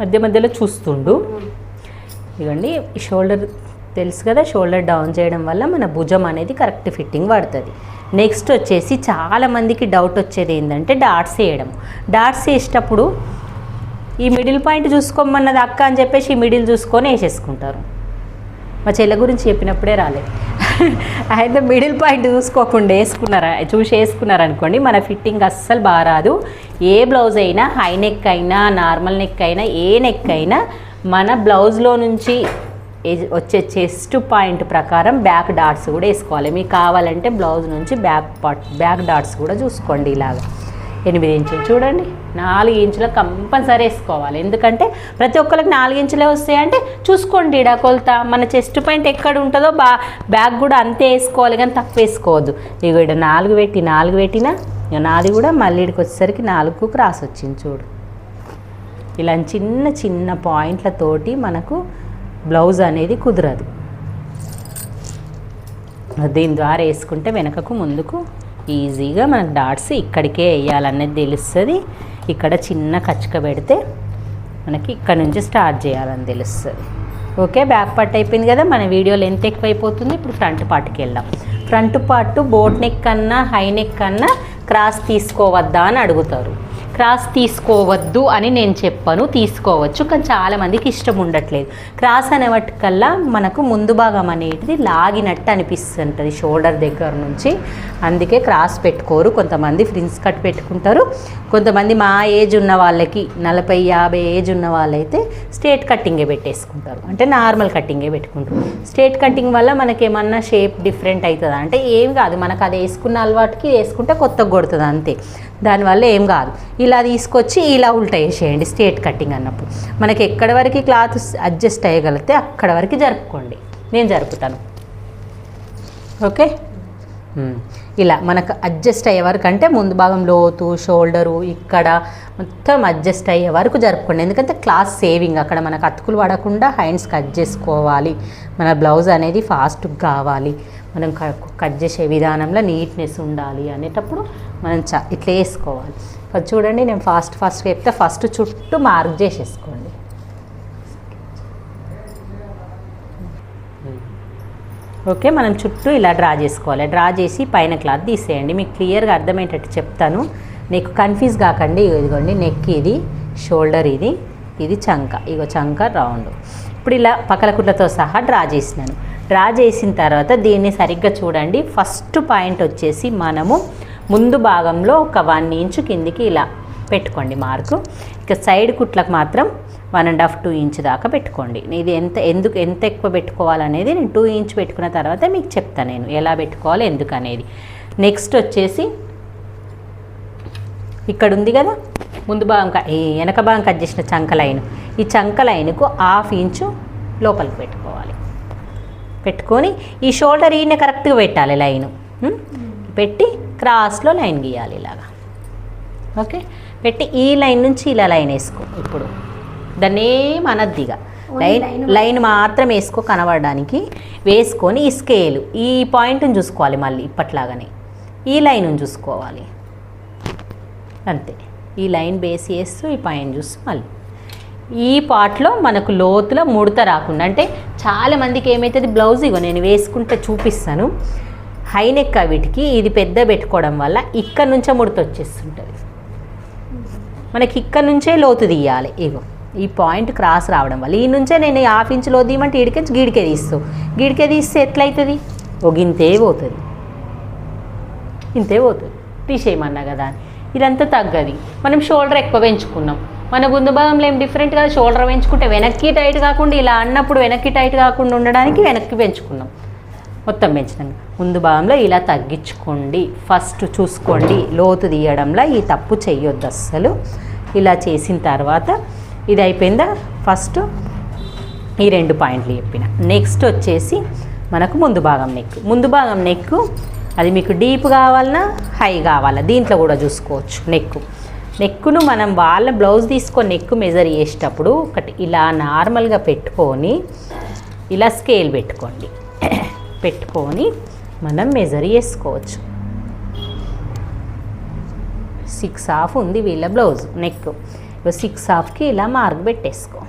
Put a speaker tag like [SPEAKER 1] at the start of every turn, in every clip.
[SPEAKER 1] మధ్య మధ్యలో చూస్తుండు. ఇవ్వండి షోల్డర్ తెలుసు కదా షోల్డర్ డౌన్ చేయడం వల్ల మన భుజం అనేది కరెక్ట్ ఫిట్టింగ్ పడుతుంది నెక్స్ట్ వచ్చేసి చాలామందికి డౌట్ వచ్చేది ఏంటంటే డాట్స్ వేయడం. డాట్స్ వేసేటప్పుడు ఈ మిడిల్ పాయింట్ చూసుకోమన్నది అక్క అని చెప్పేసి ఈ మిడిల్ చూసుకొని వేసేసుకుంటారు. మా చెల్లె గురించి చెప్పినప్పుడే రాలేదు అయితే మిడిల్ పాయింట్ చూసుకోకుండా వేసుకున్నారా చూసి వేసుకున్నారనుకోండి మన ఫిట్టింగ్ అస్సలు బాగా రాదు. ఏ బ్లౌజ్ అయినా హై నెక్ అయినా నార్మల్ నెక్ అయినా ఏ నెక్ అయినా మన బ్లౌజ్లో నుంచి వచ్చే చెస్ట్ పాయింట్ ప్రకారం బ్యాక్ డాట్స్ కూడా వేసుకోవాలి. మీకు కావాలంటే బ్లౌజ్ నుంచి బ్యాక్ పార్ట్ బ్యాక్ డాట్స్ కూడా చూసుకోండి ఇలాగా. ఎనిమిది ఇంచులు చూడండి. నాలుగు ఇంచుల కంపల్సరీ వేసుకోవాలి. ఎందుకంటే ప్రతి ఒక్కరికి నాలుగు ఇంచులే వస్తాయంటే చూసుకోండి ఇడా కొలత. మన చెస్ట్ పాయింట్ ఎక్కడ ఉంటుందో బా బ్యాగ్ కూడా అంతే వేసుకోవాలి కానీ తక్కువ వేసుకోవద్దు. ఇక ఇక్కడ నాలుగు పెట్టి నాలుగు పెట్టినా ఇక నాది కూడా మళ్ళీ ఇక్కడికి వచ్చేసరికి నాలుగు క్రాస్ వచ్చింది చూడు. ఇలా చిన్న చిన్న పాయింట్లతోటి మనకు బ్లౌజ్ అనేది కుదరదు. దీని ద్వారా వేసుకుంటే వెనకకు ముందుకు ఈజీగా మనకు డాట్స్ ఇక్కడికే వేయాలనేది తెలుస్తుంది. ఇక్కడ చిన్న కచ్చిక పెడితే మనకి ఇక్కడ నుంచి స్టార్ట్ చేయాలని తెలుస్తుంది. ఓకే బ్యాక్ పార్ట్ అయిపోయింది కదా మన వీడియో లెంత్ ఎక్కువైపోతుంది. ఇప్పుడు ఫ్రంట్ పార్ట్కి వెళ్దాం. ఫ్రంట్ పార్ట్ బోట్ నెక్ కన్నా హై నెక్ కన్నా క్రాస్ తీసుకోవద్దా అని అడుగుతారు. క్రాస్ తీసుకోవద్దు అని నేను చెప్పను తీసుకోవచ్చు. కానీ చాలామందికి ఇష్టం ఉండట్లేదు. క్రాస్ అనే వాటికల్లా మనకు ముందు భాగం అనేటిది లాగినట్టు అనిపిస్తుంటుంది షోల్డర్ దగ్గర నుంచి. అందుకే క్రాస్ పెట్టుకోరు. కొంతమంది ఫ్రిన్స్ కట్ పెట్టుకుంటారు. కొంతమంది మా ఏజ్ ఉన్న వాళ్ళకి నలభై యాభై ఏజ్ ఉన్న వాళ్ళైతే స్ట్రేట్ కట్టింగే పెట్టేసుకుంటారు. అంటే నార్మల్ కట్టింగే పెట్టుకుంటారు. స్ట్రేట్ కట్టింగ్ వల్ల మనకేమన్నా షేప్ డిఫరెంట్ అవుతుందా? అంటే ఏం కాదు. మనకు అది వేసుకున్న అలవాటుకి వేసుకుంటే కొత్తగా కొడుతుంది అంతే. దానివల్ల ఏం కాదు. ఇలా తీసుకొచ్చి ఇలా ఉల్టా వేసేయండి స్ట్రేట్ కటింగ్ అన్నప్పుడు. మనకి ఎక్కడి వరకు క్లాత్ అడ్జస్ట్ అయ్యగలిగితే అక్కడ వరకు జరుపుకోండి. నేను జరుపుతాను. ఓకే? ఇలా మనకు అడ్జస్ట్ అయ్యే వరకు అంటే ముందు భాగం లోతు షోల్డరు ఇక్కడ మొత్తం అడ్జస్ట్ అయ్యే వరకు జరుపుకోండి. ఎందుకంటే క్లాస్ సేవింగ్. అక్కడ మనకు అతుకులు పడకుండా హ్యాండ్స్ కట్ చేసుకోవాలి. మన బ్లౌజ్ అనేది ఫాస్ట్గా కావాలి. మనం క- కట్ చేసే విధానంలో నీట్నెస్ ఉండాలి అనేటప్పుడు మనం చ ఇట్లా వేసుకోవాలి చూడండి నేను ఫాస్ట్ ఫాస్ట్ చెప్తే ఫస్ట్ చుట్టూ మార్క్ చేసేసుకోండి. ఓకే మనం చుట్టూ ఇలా డ్రా చేసుకోవాలి. డ్రా చేసి పైన క్లాత్ తీసేయండి. మీకు క్లియర్గా అర్థమయ్యేటట్టు చెప్తాను. నీకు కన్ఫ్యూజ్ కాకండి. ఇదిగోండి నెక్ ఇది షోల్డర్ ఇది ఇది చంక. ఇగో చంక రౌండ్. ఇప్పుడు ఇలా పక్కల కుట్లతో సహా డ్రా చేసినాను. డ్రా చేసిన తర్వాత దీన్ని సరిగ్గా చూడండి. ఫస్ట్ పాయింట్ వచ్చేసి మనము ముందు భాగంలో ఒక వన్ ఇంచు కిందికి ఇలా పెట్టుకోండి మార్కు. ఇక సైడ్ కుట్లకు మాత్రం one and half two inch దాకా పెట్టుకోండి. ఇది ఎంత ఎందుకు ఎంత ఎక్కువ పెట్టుకోవాలనేది నేను టూ ఇంచ్ పెట్టుకున్న తర్వాత మీకు చెప్తాను నేను ఎలా పెట్టుకోవాలి ఎందుకు అనేది నెక్స్ట్ వచ్చేసి ఇక్కడ ఉంది కదా ముందు భాగం క- ఈ వెనక భాగం కట్ చేసిన చంక లైన్. ఈ చంక లైన్కు హాఫ్ ఇంచు లోపలికి పెట్టుకోవాలి. పెట్టుకొని ఈ షోల్డర్ ఈయన కరెక్ట్గా పెట్టాలి లైన్. పెట్టి క్రాస్లో లైన్ గీయాలి ఇలాగా. ఓకే? పెట్టి ఈ లైన్ నుంచి ఇలా లైన్ వేసుకో ఇప్పుడు. దాన్ని ఏమనద్దిగా లైన్ లైన్ మాత్రం వేసుకో కనబడడానికి. వేసుకొని ఈ స్కేలు ఈ పాయింట్ని చూసుకోవాలి మళ్ళీ ఇప్పట్లాగానే. ఈ లైన్ చూసుకోవాలి. అంతే. ఈ లైన్ బేస్ చేస్తూ ఈ పైన చూస్తూ మళ్ళీ. ఈ పార్ట్లో మనకు లోతుల ముడత రాకుండా అంటే చాలా మందికి ఏమవుతుంది బ్లౌజ్ ఇగో నేను వేసుకుంటే చూపిస్తాను. హై నెక్ వీటికి ఇది పెద్ద పెట్టుకోవడం వల్ల ఇక్కడ నుంచే ముడత వచ్చేస్తుంటుంది. మనకి ఇక్కడ నుంచే లోతు తీయాలి. ఇగో ఈ పాయింట్ క్రాస్ రావడం వల్ల. ఈ నుంచే నేను ఈ హాఫ్ ఇంచ్ లోతు తీయమంటే ఈడికే గీడికే తీస్తూ గీడికే తీస్తే ఎట్లయితుంది? ఒగింతే పోతుంది. ఇంతే పోతుంది. తీసేయమన్నా కదా ఇదంతా తగ్గది. మనం షోల్డర్ ఎక్కువ పెంచుకున్నాం. మన ముందు భాగంలో ఏం డిఫరెంట్ కదా? షోల్డర్ పెంచుకుంటే వెనక్కి టైట్ కాకుండా ఇలా అన్నప్పుడు వెనక్కి టైట్ కాకుండా ఉండడానికి వెనక్కి పెంచుకున్నాం. మొత్తం పెంచినాక ముందు భాగంలో ఇలా తగ్గించుకోండి. ఫస్ట్ చూసుకోండి. లోతు తీయడంలో ఈ తప్పు చేయొద్దు అస్సలు. ఇలా చేసిన తర్వాత ఇది అయిపోయిందా? ఫస్ట్ ఈ రెండు పాయింట్లు చెప్పిన. నెక్స్ట్ వచ్చేసి మనకు ముందు భాగం నెక్ ముందు భాగం నెక్ అది మీకు డీప్ కావాలన్నా హై కావాలా? దీంట్లో కూడా చూసుకోవచ్చు నెక్ నెక్కును మనం వాళ్ళ బ్లౌజ్ తీసుకొని నెక్ మెజర్ చేసేటప్పుడు ఒకటి ఇలా నార్మల్గా పెట్టుకొని ఇలా స్కేల్ పెట్టుకోండి. పెట్టుకొని మనం మెజర్ చేసుకోవచ్చు. సిక్స్ హాఫ్ ఉంది వీళ్ళ బ్లౌజ్ నెక్ సిక్స్ హాఫ్కి ఇలా మార్క్ పెట్టేసుకో.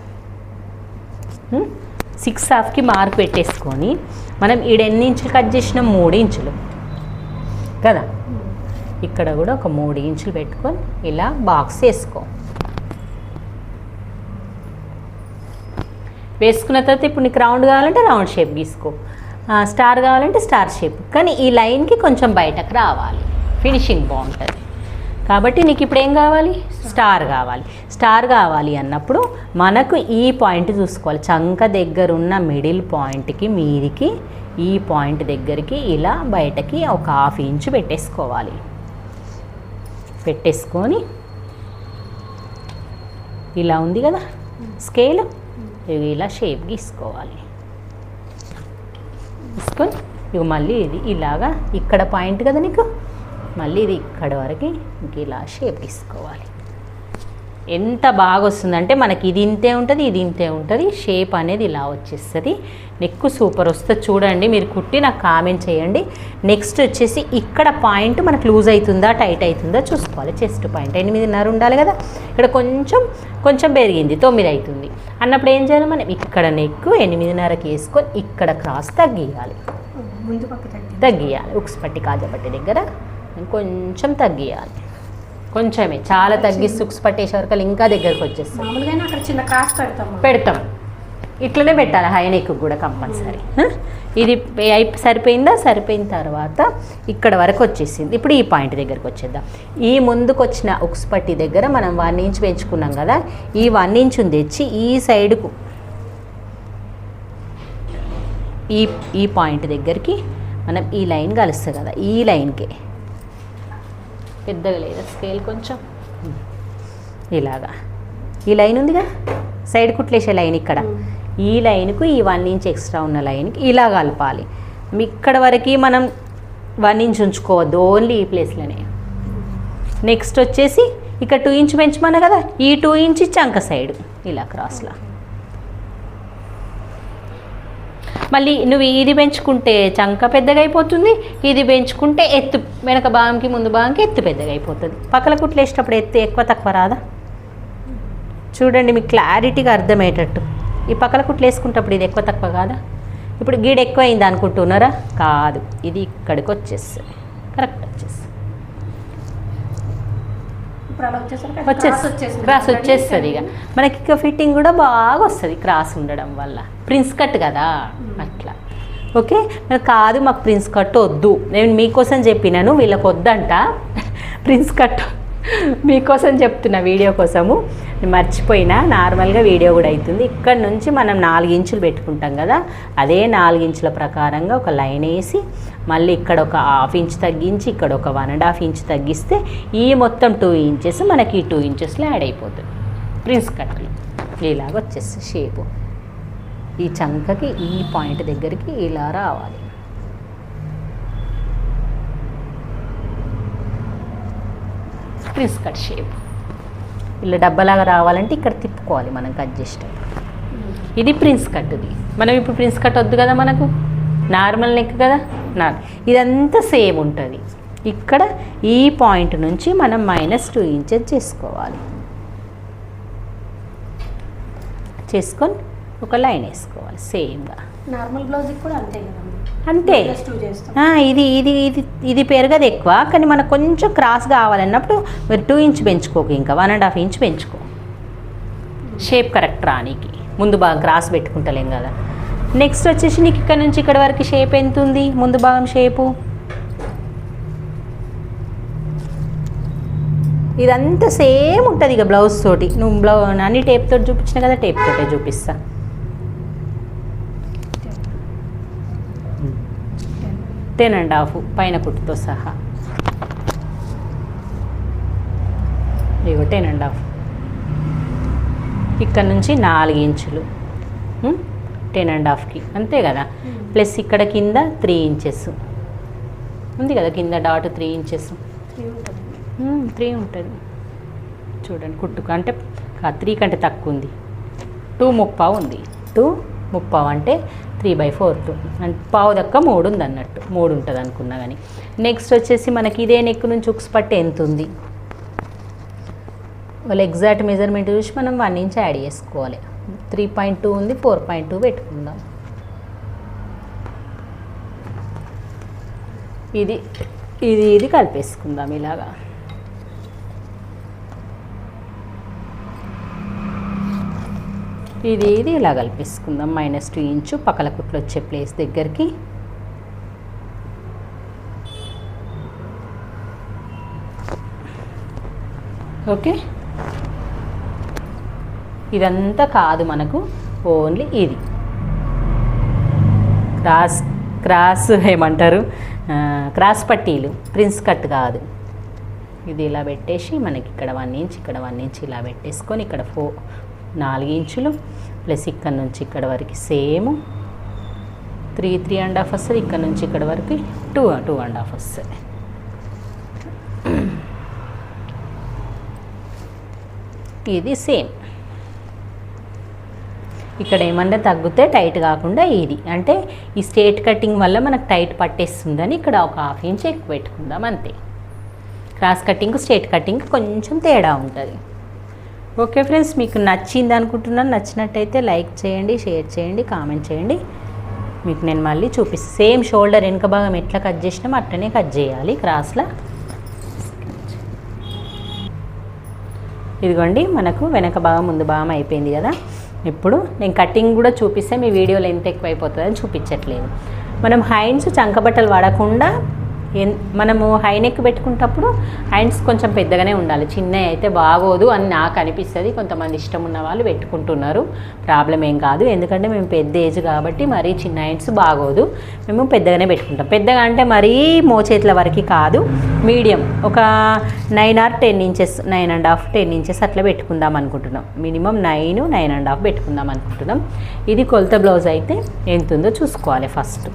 [SPEAKER 1] సిక్స్ హాఫ్కి మార్క్ పెట్టేసుకొని మనం ఈడ ఎన్ని ఇంచులు కట్ చేసిన? మూడు ఇంచులు. కదా? ఇక్కడ కూడా ఒక మూడు ఇంచులు పెట్టుకొని ఇలా బాక్స్ వేసుకో వేసుకున్న తర్వాత ఇప్పుడు నీకు రౌండ్ కావాలంటే రౌండ్ షేప్ గీసుకో. స్టార్ కావాలంటే స్టార్ షేప్. కానీ ఈ లైన్కి కొంచెం బయటకు రావాలి. ఫినిషింగ్ బాగుంటుంది. కాబట్టి నీకు ఇప్పుడు ఏం కావాలి? స్టార్ కావాలి. స్టార్ కావాలి అన్నప్పుడు మనకు ఈ పాయింట్ చూసుకోవాలి. చంక దగ్గర ఉన్న మిడిల్ పాయింట్కి మీదికి ఈ పాయింట్ దగ్గరికి ఇలా బయటకి ఒక హాఫ్ ఇంచు పెట్టేసుకోవాలి. పెట్టేసుకొని ఇలా ఉంది కదా? స్కేల్? ఇవి ఇలా షేప్ గీసుకోవాలి. తీసుకొని ఇక మళ్ళీ ఇది ఇలాగా ఇక్కడ పాయింట్ కదా నీకు? మళ్ళీ ఇది ఇక్కడ వరకు ఇంక ఇలా షేప్ తీసుకోవాలి. ఎంత బాగా వస్తుందంటే మనకి ఇది ఇంతే ఉంటుంది ఇది ఇంతే ఉంటుంది షేప్ అనేది ఇలా వచ్చేస్తుంది. నెక్ సూపర్ వస్తుంది చూడండి మీరు కుట్టి నాకు కామెంట్ చేయండి. నెక్స్ట్ వచ్చేసి ఇక్కడ పాయింట్ మనకు లూజ్ అవుతుందా టైట్ అవుతుందా చూసుకోవాలి. చెస్ట్ పాయింట్ ఎనిమిదిన్నర ఉండాలి కదా. ఇక్కడ కొంచెం కొంచెం పెరిగింది తొమ్మిది అవుతుంది అన్నప్పుడు ఏం చేయాలి మనం? ఇక్కడ నెక్ ఎనిమిదిన్నరకి వేసుకొని ఇక్కడ క్రాస్ తగ్గియాలి.
[SPEAKER 2] ముందు
[SPEAKER 1] తగ్గియాలి. ఉక్స్ పట్టి కాజపట్టి దగ్గర కొంచెం తగ్గియాలి. కొంచెమే. చాలా తగ్గిస్తే ఉక్స్ పట్టేసే వరకు ఇంకా దగ్గరకు
[SPEAKER 2] మామూలుగానే అక్కడ చిన్న క్రాస్ పెడతాం.
[SPEAKER 1] పెడతాం. ఇట్లనే పెట్టాలి. హై నెక్ కూడా కంపల్సరీ. ఇది సరిపోయిందా? సరిపోయిన తర్వాత ఇక్కడ వరకు వచ్చేసింది. ఇప్పుడు ఈ పాయింట్ దగ్గరకు వచ్చేద్దాం. ఈ ముందుకు వచ్చిన ఉక్స్ పట్టి దగ్గర మనం వన్ ఇంచ్ పెంచుకున్నాం కదా ఈ వన్ ఇంచ్ తెచ్చి ఈ సైడ్కు ఈ ఈ పాయింట్ దగ్గరికి మనం ఈ లైన్ కలుస్తుంది కదా ఈ లైన్కి. పెద్దగా లేదా. స్కేల్ కొంచెం ఇలాగా. ఈ లైన్ ఉందిగా? సైడ్ కుట్లేసే లైన్ ఇక్కడ. ఈ లైన్కు ఈ వన్ ఇంచ్ ఎక్స్ట్రా ఉన్న లైన్కి ఇలా కలపాలి. ఇక్కడ వరకు మనం వన్ ఇంచ్ ఉంచుకోవద్దు. ఓన్లీ ఈ ప్లేస్లోనే. నెక్స్ట్ వచ్చేసి ఇక్కడ టూ ఇంచ్ పెంచమన్నా కదా? ఈ టూ ఇంచ్ చంక సైడ్. ఇలా క్రాస్లా. మళ్ళీ నువ్వు ఇది పెంచుకుంటే చంక పెద్దగా అయిపోతుంది ఇది పెంచుకుంటే ఎత్తు వెనక భాగంకి ముందు భాగంకి ఎత్తు పెద్దగా అయిపోతుంది పక్కల కుట్లు వేసేటప్పుడు ఎత్తు ఎక్కువ తక్కువ రాదా? చూడండి మీకు క్లారిటీగా అర్థమయ్యేటట్టు. ఈ పక్కల కుట్లు వేసుకుంటప్పుడు ఇది ఎక్కువ తక్కువ కాదా? ఇప్పుడు గీడ ఎక్కువ అయింది అనుకుంటున్నారా? కాదు ఇది ఇక్కడికి వచ్చేస్తుంది కరెక్ట్ వచ్చేస్తుంది.
[SPEAKER 2] ఇప్పుడు అలా వచ్చేసరికి అది
[SPEAKER 1] వచ్చేసి
[SPEAKER 2] క్రాస్
[SPEAKER 1] వచ్చేస్తుంది ఇక. మనకి ఇక ఫిట్టింగ్ కూడా బాగా వస్తుంది క్రాస్ ఉండడం వల్ల. ప్రిన్స్ కట్ కదా? అట్లా. ఓకే మరి కాదు మాకు ప్రిన్స్ కట్ వద్దు. నేను మీకోసం చెప్పినాను వీళ్ళకి వద్దంట ప్రిన్స్ కట్ మీకోసం చెప్తున్నా వీడియో కోసము. మర్చిపోయినా నార్మల్గా వీడియో కూడా అవుతుంది. ఇక్కడ నుంచి మనం నాలుగు ఇంచులు పెట్టుకుంటాం కదా అదే నాలుగు ఇంచుల ప్రకారంగా ఒక లైన్ వేసి మళ్ళీ ఇక్కడ ఒక హాఫ్ ఇంచ్ తగ్గించి ఇక్కడ ఒక వన్ అండ్ హాఫ్ ఇంచ్ తగ్గిస్తే ఈ మొత్తం టూ ఇంచెస్ మనకి ఈ టూ ఇంచెస్లో యాడ్ అయిపోతుంది. ప్రిన్స్ కట్లు ఇలాగ వచ్చేసి షేపు. ఈ చంకకి ఈ పాయింట్ దగ్గరికి ఇలా రావాలి. ప్రిన్స్ కట్ షేప్ ఇలా డబ్బలాగా రావాలంటే ఇక్కడ తిప్పుకోవాలి మనం కట్ చేసేటప్పుడు. ఇది ప్రిన్స్ కట్ది మనం ఇప్పుడు ప్రిన్స్ కట్ వద్దు కదా మనకు? నార్మల్ నెక్ కదా? నార్ ఇదంతా సేమ్ ఉంటుంది. ఇక్కడ ఈ పాయింట్ నుంచి మనం మైనస్ టూ ఇంచెస్ చేసుకోవాలి. చేసుకొని ఒక లైన్ వేసుకోవాలి సేమ్గా.
[SPEAKER 2] నార్మల్ బ్లౌజ్ కూడా అంతే
[SPEAKER 1] అంతే. ఇది ఇది ఇది ఇది పెరగదు ఎక్కువ కానీ మనకు కొంచెం క్రాస్ కావాలన్నప్పుడు మీరు టూ ఇంచ్ పెంచుకోకు ఇంకా వన్ అండ్ హాఫ్ ఇంచ్ పెంచుకో. షేప్ కరెక్ట్ రానికి ముందు బాగా క్రాస్ పెట్టుకుంటలేం కదా. నెక్స్ట్ వచ్చేసి నీకు ఇక్కడ నుంచి ఇక్కడ వరకు షేప్ ఎంత ఉంది? ముందు భాగం షేపు ఇదంతా సేమ్ ఉంటుంది ఇక బ్లౌజ్ తోటి. నువ్వు బ్లౌ అన్ని టేప్ తోటి చూపించిన కదా టేప్ తోటే చూపిస్తా. టెన్ అండ్ హాఫ్ పైన కుట్టుతో సహా. ఇగో టెన్ అండ్ హాఫ్ ఇక్కడ నుంచి నాలుగు ఇంచులు. టెన్ అండ్ హాఫ్కి అంతే కదా? ప్లస్ ఇక్కడ కింద త్రీ ఇంచెస్. ఉంది కదా కింద డాట్ త్రీ ఇంచెస్? త్రీ ఉంటుంది. చూడండి కుట్టుకు. అంటే త్రీ కంటే తక్కువ ఉంది. టూ ముప్పావు ఉంది. టూ? ముప్పావు అంటే త్రీ బై ఫోర్త్ అంటే పావు దక్క మూడు ఉంది అన్నట్టు. మూడు ఉంటుంది అనుకున్నా కానీ. నెక్స్ట్ వచ్చేసి మనకి ఇదే నెక్ నుంచి ఉక్స్ పట్టు ఎంత ఉంది? వాళ్ళ ఎగ్జాక్ట్ మెజర్మెంట్ చూసి మనం వన్ ఇంచ్ యాడ్ చేసుకోవాలి. త్రీ పాయింట్ టూ ఉంది ఫోర్ పాయింట్ టూ పెట్టుకుందాం. ఇది ఇది ఇది కలిపేసుకుందాం ఇలాగా. ఇది ఇది ఇలా కలిపేసుకుందాం. మైనస్ టూ ఇంచు పక్కల కుట్లు వచ్చే ప్లేస్ దగ్గరికి. ఓకే? ఇదంతా కాదు మనకు ఓన్లీ ఇది. క్రాస్ క్రాస్ ఏమంటారు? క్రాస్ పట్టీలు ప్రిన్స్ కట్ కాదు. ఇది ఇలా పెట్టేసి మనకి ఇక్కడ వన్ ఇంచ్ ఇక్కడ వన్ ఇంచ్ ఇలా పెట్టేసుకొని ఇక్కడ ఫో నాలుగు ఇంచులు. ప్లస్ ఇక్కడ నుంచి ఇక్కడ వరకు same. Three three and half వస్తుంది ఇక్కడ నుంచి ఇక్కడ వరకు టూ టూ అండ్ హాఫ్ వస్తుంది ఇది సేమ్. ఇక్కడ ఏమన్నా తగ్గితే టైట్ కాకుండా ఇది. అంటే ఈ స్ట్రేట్ కటింగ్ వల్ల మనకు టైట్ పట్టేస్తుందని ఇక్కడ ఒక హాఫ్ ఇంచ్ ఎక్కువ పెట్టుకుందాం అంతే. క్రాస్ కటింగ్ స్ట్రేట్ కటింగ్ కొంచెం తేడా ఉంటుంది. ఓకే ఫ్రెండ్స్ మీకు నచ్చింది అనుకుంటున్నాను. నచ్చినట్టయితే లైక్ చేయండి షేర్ చేయండి కామెంట్ చేయండి. మీకు నేను మళ్ళీ చూపిస్తాను సేమ్ షోల్డర్ వెనుక భాగం ఎట్లా కట్ చేసినామో అట్లనే కట్ చేయాలి క్రాస్లో. ఇదిగోండి మనకు వెనక భాగం ముందు భాగం అయిపోయింది కదా. ఇప్పుడు నేను కటింగ్ కూడా చూపిస్తే మీ వీడియోలో ఎంత ఎక్కువ అయిపోతుందని చూపించట్లేదు. మనం హైండ్స్ చంకబట్టలు వాడకుండా మనము హై నెక్ పెట్టుకునేటప్పుడు హ్యాండ్స్ కొంచెం పెద్దగానే ఉండాలి. చిన్నవి అయితే బాగోదు అని నాకు అనిపిస్తుంది. కొంతమంది ఇష్టం ఉన్న వాళ్ళు పెట్టుకుంటున్నారు. ప్రాబ్లం ఏం కాదు. ఎందుకంటే మేము పెద్ద ఏజ్ కాబట్టి మరీ చిన్న హ్యాండ్స్ బాగోదు. మేము పెద్దగానే పెట్టుకుంటాం. పెద్దగా అంటే మరీ మోచేతుల వరకు కాదు. మీడియం ఒక nine or ten inches nine and half ten inches అట్లా పెట్టుకుందాం అనుకుంటున్నాం. Minimum nine nine and half పెట్టుకుందాం అనుకుంటున్నాం. ఇది కొలత బ్లౌజ్ అయితే ఎంత ఉందో చూసుకోవాలి ఫస్ట్.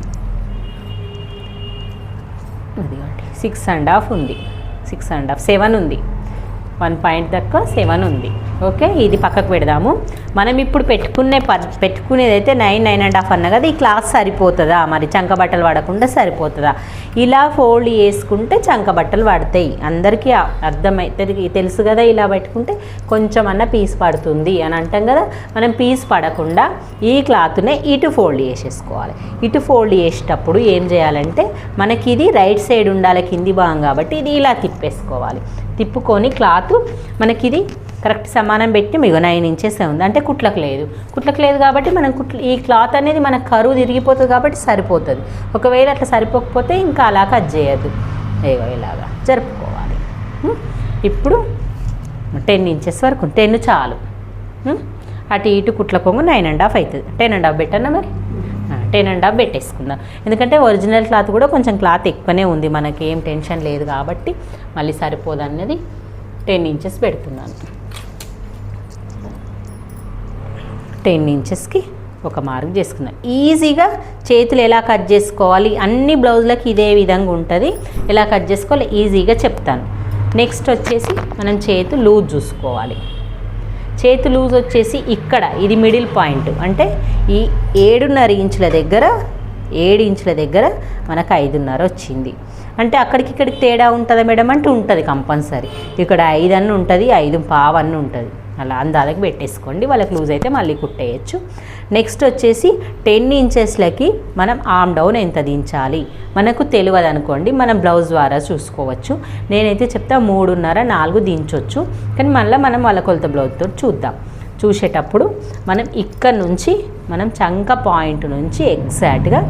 [SPEAKER 1] సిక్స్ అండ్ హాఫ్ ఉంది. సిక్స్ అండ్ హాఫ్ సెవెన్ ఉంది. వన్ పాయింట్ దక్క సెవెన్ ఉంది. ఓకే ఇది పక్కకు పెడదాము. మనం ఇప్పుడు పెట్టుకునే పెట్టుకునేది అయితే నైన్ నైన్ అండ్ హాఫ్ అన్న కదా ఈ క్లాస్ సరిపోతుందా? మరి చంక బట్టలు పడకుండా సరిపోతుందా? ఇలా ఫోల్డ్ చేసుకుంటే చంక బట్టలు పడతాయి అందరికీ అర్థమవుతుంది తెలుసు కదా ఇలా పెట్టుకుంటే కొంచెం అన్న పీస్ పడుతుంది అని అంటాం కదా. మనం పీస్ పడకుండా ఈ క్లాత్నే ఇటు ఫోల్డ్ చేసేసుకోవాలి. ఇటు ఫోల్డ్ చేసేటప్పుడు ఏం చేయాలంటే మనకి ఇది రైట్ సైడ్ ఉండాలి కింది భాగం కాబట్టి ఇది ఇలా తిప్పేసుకోవాలి. తిప్పుకొని క్లాత్ మనకి ఇది కరెక్ట్ సమానం పెట్టి మీకు నైన్ ఇంచెస్ ఉంది. అంటే కుట్లకు లేదు. కుట్లకు లేదు కాబట్టి మనం కుట్లు ఈ క్లాత్ అనేది మన కరువు తిరిగిపోతుంది కాబట్టి సరిపోతుంది. ఒకవేళ అట్లా సరిపోకపోతే ఇంకా అలా కట్ చేయదు ఏగో ఇలాగా జరుపుకోవాలి. ఇప్పుడు టెన్ ఇంచెస్ వరకు టెన్ చాలు. అటు ఇటు కుట్ల కొంగు నైన్ అండ్ హాఫ్ అవుతుంది టెన్ అండ్ హాఫ్ పెట్టన్నా మరి? టెన్ అండ్ హాఫ్ పెట్టేసుకుందాం. ఎందుకంటే ఒరిజినల్ క్లాత్ కూడా కొంచెం క్లాత్ ఎక్కువనే ఉంది. మనకి ఏం టెన్షన్ లేదు కాబట్టి మళ్ళీ సరిపోదన్నది టెన్ ఇంచెస్ పెడుతున్నాను. టెన్ ఇంచెస్కి ఒక మార్క్ చేసుకుందాం ఈజీగా చేతులు ఎలా కట్ చేసుకోవాలి? అన్ని బ్లౌజులకు ఇదే విధంగా ఉంటుంది. ఎలా కట్ చేసుకోవాలి? ఈజీగా చెప్తాను. నెక్స్ట్ వచ్చేసి మనం చేతు లూజ్ చూసుకోవాలి. చేతి లూజ్ వచ్చేసి ఇక్కడ ఇది మిడిల్ పాయింట్. అంటే ఈ ఏడున్నర ఇంచుల దగ్గర ఏడు ఇంచుల దగ్గర మనకు ఐదున్నర వచ్చింది. అంటే అక్కడికి ఇక్కడికి తేడా ఉంటుందా మేడం? అంటే ఉంటుంది కంపల్సరీ. ఇక్కడ ఐదు అన్న ఉంటుంది ఐదు పావు అన్న ఉంటుంది. అలా అందాలకి పెట్టేసుకోండి. వాళ్ళకి లూజ్ అయితే మళ్ళీ కుట్టేయచ్చు. నెక్స్ట్ వచ్చేసి టెన్ ఇంచెస్లకి మనం ఆమ్ డౌన్ ఎంత దించాలి? మనకు తెలియదు అనుకోండి మనం బ్లౌజ్ ద్వారా చూసుకోవచ్చు. నేనైతే చెప్తా మూడున్నర నాలుగు దించవచ్చు కానీ మళ్ళీ మనం వాళ్ళ కొలత బ్లౌజ్తో చూద్దాం. చూసేటప్పుడు మనం ఇక్కడ నుంచి మనం చంక పాయింట్ నుంచి ఎగ్జాక్ట్గా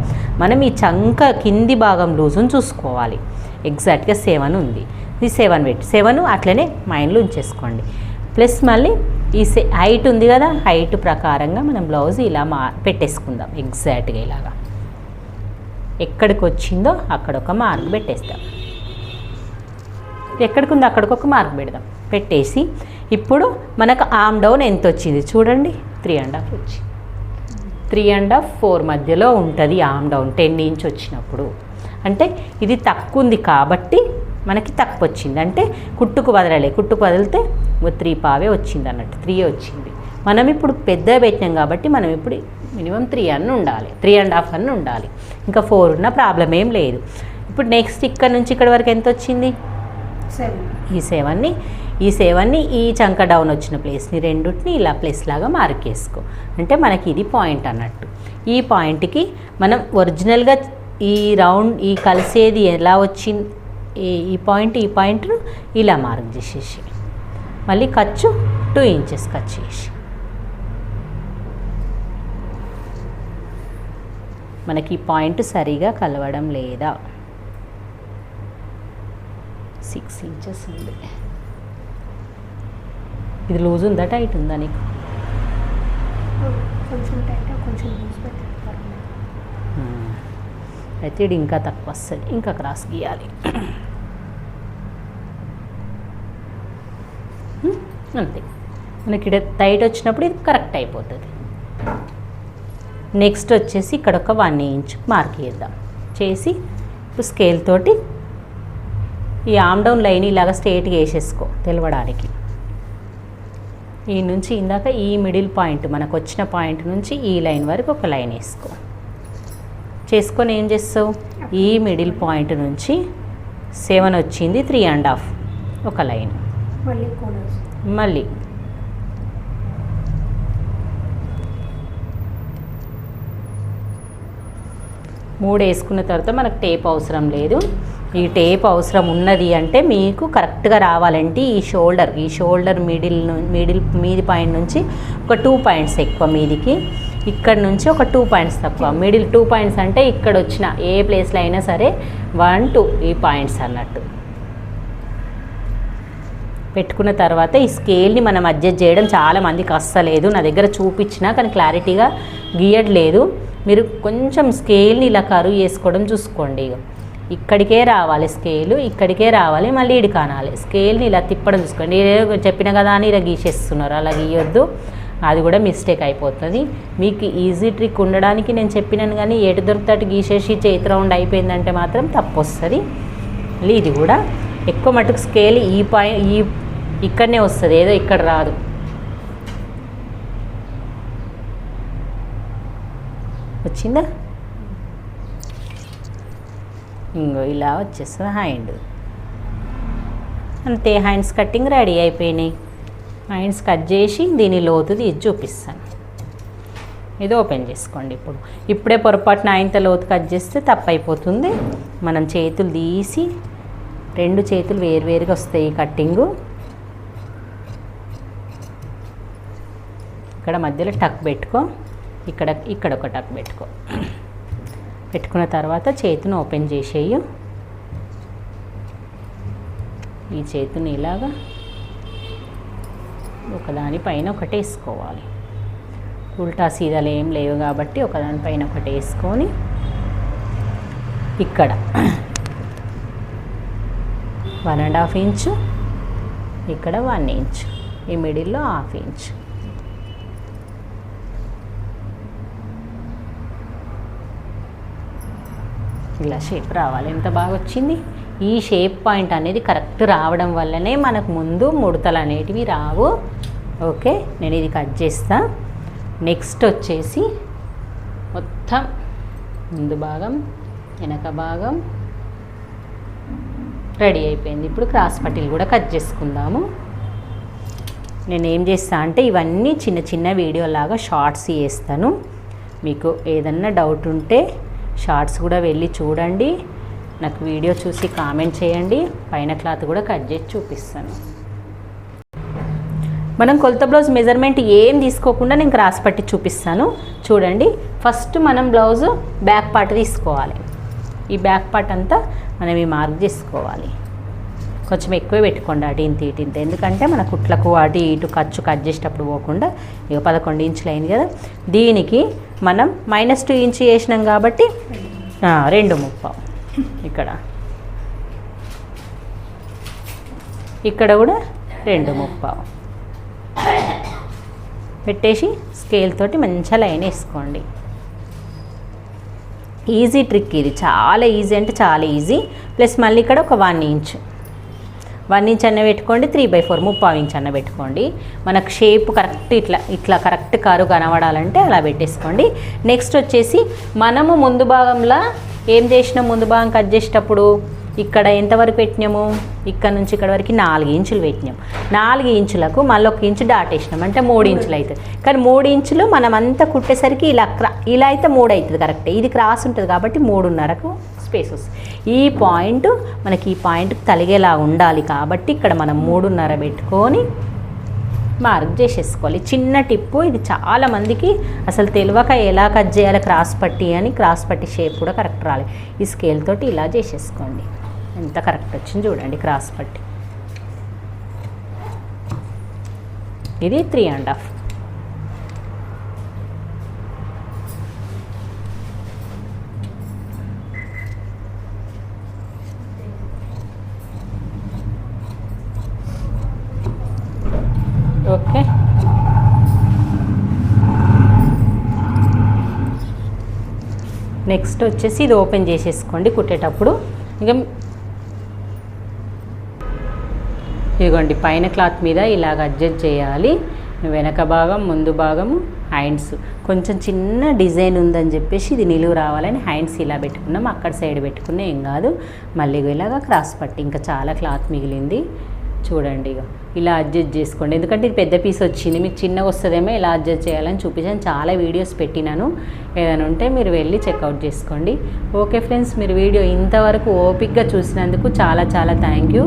[SPEAKER 1] మనం ఈ చంక కింది భాగం లూజును చూసుకోవాలి. ఎగ్జాక్ట్గా సెవెన్ ఉంది. ఇది సెవెన్ పెట్టి సెవెన్ అట్లనే మైండ్లో ఉంచేసుకోండి. ప్లస్ మళ్ళీ ఈ సె హైట్ ఉంది కదా హైట్ ప్రకారంగా మనం బ్లౌజ్ ఇలా మా పెట్టేసుకుందాం ఎగ్జాక్ట్గా ఇలాగా. ఎక్కడికి వచ్చిందో అక్కడ ఒక మార్క్ పెట్టేస్తాం. ఎక్కడికి ఉందో అక్కడికి ఒక మార్క్ పెడదాం. పెట్టేసి ఇప్పుడు మనకు ఆమ్ డౌన్ ఎంత వచ్చింది చూడండి. త్రీ అండ్ హాఫ్ వచ్చింది త్రీ అండ్ హాఫ్ ఫోర్ మధ్యలో ఉంటుంది ఆమ్ డౌన్ టెన్ ఇంచ్ వచ్చినప్పుడు. అంటే ఇది తక్కువ ఉంది కాబట్టి మనకి తక్కువ వచ్చింది అంటే కుట్టుకు వదలలే. కుట్టుకు వదిలితే త్రీ పావే వచ్చింది అన్నట్టు. త్రీ వచ్చింది. మనం ఇప్పుడు పెద్ద పెట్టినాం కాబట్టి మనం ఇప్పుడు మినిమం త్రీ అన్న ఉండాలి. త్రీ అండ్ హాఫ్ అన్న ఉండాలి. ఇంకా ఫోర్ ఉన్న ప్రాబ్లం ఏం లేదు. ఇప్పుడు నెక్స్ట్ ఇక్కడ నుంచి ఇక్కడ వరకు ఎంత వచ్చింది? ఈ సెవెన్ని ఈ సెవెన్ని ఈ చంక డౌన్ వచ్చిన ప్లేస్ని రెండుటిని ఇలా ప్లేస్ లాగా మార్క్ చేసుకో. అంటే మనకి ఇది పాయింట్ అన్నట్టు. ఈ పాయింట్కి మనం ఒరిజినల్గా ఈ రౌండ్ ఈ కలిసేది ఎలా వచ్చింది? ఈ- ఈ పాయింట్ ఈ పాయింట్ ఇలా మార్క్ చేసేసి మళ్ళీ ఖర్చు టూ ఇంచెస్ కట్ చేసి. మనకి ఈ పాయింట్ సరిగా కలవడం లేదా? సిక్స్ ఇంచెస్ ఉంది. ఇది లూజ్ ఉందా? టైట్ ఉందా నీకు?
[SPEAKER 2] కొంచెం టైట్ కొంచెం లూజ్ పెట్టారు
[SPEAKER 1] అయితే ఇది ఇంకా తక్కువ వస్తుంది. ఇంకా క్రాస్ గీయాలి. అంతే. మనకి ఇక్కడ టైట్ వచ్చినప్పుడు ఇది కరెక్ట్ అయిపోతుంది. నెక్స్ట్ వచ్చేసి ఇక్కడ ఒక వన్ ఇంచ్ మార్క్ చేద్దాం. చేసి ఇప్పుడు స్కేల్ తోటి ఈ ఆమ్ డౌన్ లైన్ ఇలాగ స్ట్రేట్గా వేసేసుకో తెలవడానికి. ఈ నుంచి ఇందాక ఈ మిడిల్ పాయింట్ మనకు వచ్చిన పాయింట్ నుంచి ఈ లైన్ వరకు ఒక లైన్ వేసుకో. చేసుకొని ఏం చేస్తావు? ఈ మిడిల్ పాయింట్ నుంచి సెవెన్ వచ్చింది త్రీ అండ్ హాఫ్ ఒక లైన్.
[SPEAKER 2] మళ్ళీ
[SPEAKER 1] మూడు వేసుకున్న తర్వాత మనకు టేప్ అవసరం లేదు. ఈ టేప్ అవసరం ఉన్నది అంటే మీకు కరెక్ట్గా రావాలంటే ఈ షోల్డర్ ఈ షోల్డర్ మిడిల్ మిడిల్ మీది పాయింట్ నుంచి ఒక టూ పాయింట్స్ ఎక్కువ మీదికి. ఇక్కడ నుంచి ఒక టూ పాయింట్స్ తక్కువ. మిడిల్ టూ పాయింట్స్ అంటే ఇక్కడ వచ్చిన ఏ ప్లేస్లో అయినా సరే వన్ టూ ఈ పాయింట్స్ అన్నట్టు. పెట్టుకున్న తర్వాత ఈ స్కేల్ని మనం అడ్జస్ట్ చేయడం చాలా మందికి అస్సలేదు. నా దగ్గర చూపించినా కానీ క్లారిటీగా గీయట్లేదు. మీరు కొంచెం స్కేల్ని ఇలా కరువు చేసుకోవడం చూసుకోండి ఇక ఇక్కడికే రావాలి స్కేలు ఇక్కడికే రావాలి మళ్ళీ ఇడి కానాలి స్కేల్ని ఇలా తిప్పడం చూసుకోండి. చెప్పిన కదా అని ఇలా గీసేస్తున్నారు. అలా గీయొద్దు. అది కూడా మిస్టేక్ అయిపోతుంది. మీకు ఈజీ ట్రిక్ ఉండడానికి నేను చెప్పినాను కానీ ఎటు దొరికితే గీసేసి చేతి రౌండ్ అయిపోయిందంటే మాత్రం తప్పు వస్తుంది ఇది కూడా ఎక్కువ మటుకు స్కేల్ ఈ పాయింట్ ఈ ఇక్కడనే వస్తుంది ఏదో ఇక్కడ రాదు. వచ్చిందా? ఇంగో ఇలా వచ్చేస్తుంది హ్యాండ్ అంతే హ్యాండ్స్ కట్టింగ్ రెడీ అయిపోయినాయి. లైన్స్ కట్ చేసి దీని లోతు తీసి చూపిస్తాను. ఇది ఓపెన్ చేసుకోండి ఇప్పుడు. ఇప్పుడే పొరపాటున ఆయంత లోతు కట్ చేస్తే తప్పు అయిపోతుంది మనం చేతులు తీసి రెండు చేతులు వేరువేరుగా వస్తాయి ఈ కట్టింగు ఇక్కడ మధ్యలో టక్ పెట్టుకో. ఇక్కడ ఇక్కడ ఒక టక్ పెట్టుకో. పెట్టుకున్న తర్వాత చేతిని ఓపెన్ చేసేయు. ఈ చేతిని ఇలాగా ఒకదానిపైన ఒకటి వేసుకోవాలి. ఉల్టా సీదాలు ఏం లేవు కాబట్టి ఒకదానిపైన ఒకటి వేసుకొని ఇక్కడ వన్ అండ్ హాఫ్ ఇంచు ఇక్కడ వన్ ఇంచ్ ఈ మిడిల్లో హాఫ్ ఇంచ్. ఇలా షేప్ రావాలి. ఎంత బాగా వచ్చింది? ఈ షేప్ పాయింట్ అనేది కరెక్ట్ రావడం వల్లనే మనకు ముందు ముడతలు అనేటివి రావు. ఓకే నేను ఇది కట్ చేస్తా. నెక్స్ట్ వచ్చేసి మొత్తం ముందు భాగం వెనక భాగం రెడీ అయిపోయింది. ఇప్పుడు క్రాస్ పట్టీలు కూడా కట్ చేసుకుందాము. నేను ఏం చేస్తా అంటే ఇవన్నీ చిన్న చిన్న వీడియోలాగా షార్ట్స్ చేస్తాను. మీకు ఏదన్నా డౌట్ ఉంటే షార్ట్స్ కూడా వెళ్ళి చూడండి. నాకు వీడియో చూసి కామెంట్ చేయండి. పైన క్లాత్ కూడా కట్ చేసి చూపిస్తాను. మనం కొలత బ్లౌజ్ మెజర్మెంట్ ఏం తీసుకోకుండా నేను క్రాస్ పట్టి చూపిస్తాను. చూడండి ఫస్ట్ మనం బ్లౌజ్ బ్యాక్ పార్ట్ తీసుకోవాలి. ఈ బ్యాక్ పార్ట్ అంతా మనం ఈ మార్క్ చేసుకోవాలి కొంచెం ఎక్కువ పెట్టుకోండి అటు ఇంత ఇటు ఇంత. ఎందుకంటే మన కుట్లకు అటు ఇటు ఖర్చు కట్ చేసేటప్పుడు పోకుండా ఇక పదకొండు ఇంచులు అయింది కదా. దీనికి మనం మైనస్ టూ ఇంచు వేసినాం కాబట్టి రెండు ముప్పావు. ఇక్కడ. ఇక్కడ కూడా రెండు ముప్పావు. పెట్టేసి స్కేల్ తోటి మంచిగా లైన్ వేసుకోండి. ఈజీ ట్రిక్ ఇది. చాలా ఈజీ అంటే చాలా ఈజీ ప్లస్ మళ్ళీ ఇక్కడ ఒక వన్ ఇంచ్ వన్ ఇంచ్ అన్న పెట్టుకోండి త్రీ బై ఫోర్ ముప్పావు ఇంచ్ అన్న పెట్టుకోండి. మనకు షేప్ కరెక్ట్ ఇట్లా ఇట్లా కరెక్ట్ కారు కనబడాలంటే అలా పెట్టేసుకోండి. నెక్స్ట్ వచ్చేసి మనము ముందు భాగంలో ఏం చేసినాం? ముందు భాగం కట్ చేసేటప్పుడు ఇక్కడ ఎంతవరకు పెట్టినాము? ఇక్కడ నుంచి ఇక్కడ వరకు నాలుగు ఇంచులు పెట్టినాం. నాలుగు ఇంచులకు మళ్ళీ ఒక ఇంచు దాటేసినాం. అంటే మూడు ఇంచులు అవుతుంది. కానీ మూడు ఇంచులు మనం అంతా కుట్టేసరికి ఇలా క్రా ఇలా అయితే మూడు అవుతుంది కరెక్ట్ ఇది క్రాస్ ఉంటుంది కాబట్టి మూడున్నరకు స్పేస్ వస్తుంది. ఈ పాయింట్ మనకి ఈ పాయింట్ తలిగేలా ఉండాలి కాబట్టి ఇక్కడ మనం మూడున్నర పెట్టుకొని మార్క్ చేసేసుకోవాలి. చిన్న టిప్పు ఇది చాలా మందికి అసలు తెలియక ఎలా కట్ చేయాలి క్రాస్ పట్టి అని క్రాస్ పట్టి షేప్ కూడా కరెక్ట్ రాలి. ఈ స్కేల్ తోటి ఇలా చేసేసుకోండి. ఎంత కరెక్ట్ వచ్చింది చూడండి క్రాస్ పట్టి. ఇది three and half okay next వచ్చేసి ఇది ఓపెన్ చేసేసుకోండి కుట్టేటప్పుడు. ఇంకా ఇదిగోండి పైన క్లాత్ మీద ఇలాగ అడ్జస్ట్ చేయాలి. వెనక భాగం ముందు భాగము హ్యాండ్స్. కొంచెం చిన్న డిజైన్ ఉందని చెప్పేసి ఇది నిలువు రావాలని హ్యాండ్స్ ఇలా పెట్టుకున్నాం. అక్కడ సైడ్ పెట్టుకున్నా ఏం కాదు. మళ్ళీ ఇలాగా క్రాస్ పట్టి ఇంకా చాలా క్లాత్ మిగిలింది. చూడండి ఇక ఇలా అడ్జస్ట్ చేసుకోండి. ఎందుకంటే ఇది పెద్ద పీస్ వచ్చింది. మీకు చిన్నగా వస్తుందేమో ఇలా అడ్జస్ట్ చేయాలని చూపించాను. చాలా వీడియోస్ పెట్టినాను. ఏదైనా ఉంటే మీరు వెళ్ళి చెక్అవుట్ చేసుకోండి. ఓకే ఫ్రెండ్స్ మీరు వీడియో ఇంతవరకు ఓపిక్గా చూసినందుకు చాలా చాలా థ్యాంక్ యూ.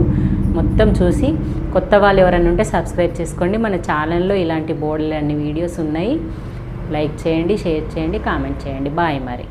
[SPEAKER 1] మొత్తం చూసి కొత్త వాళ్ళు ఎవరైనా ఉంటే సబ్స్క్రైబ్ చేసుకోండి. మన ఛానల్లో ఇలాంటి బోర్డులు అన్ని వీడియోస్ ఉన్నాయి. లైక్ చేయండి షేర్ చేయండి కామెంట్ చేయండి. బాయ్ మరి.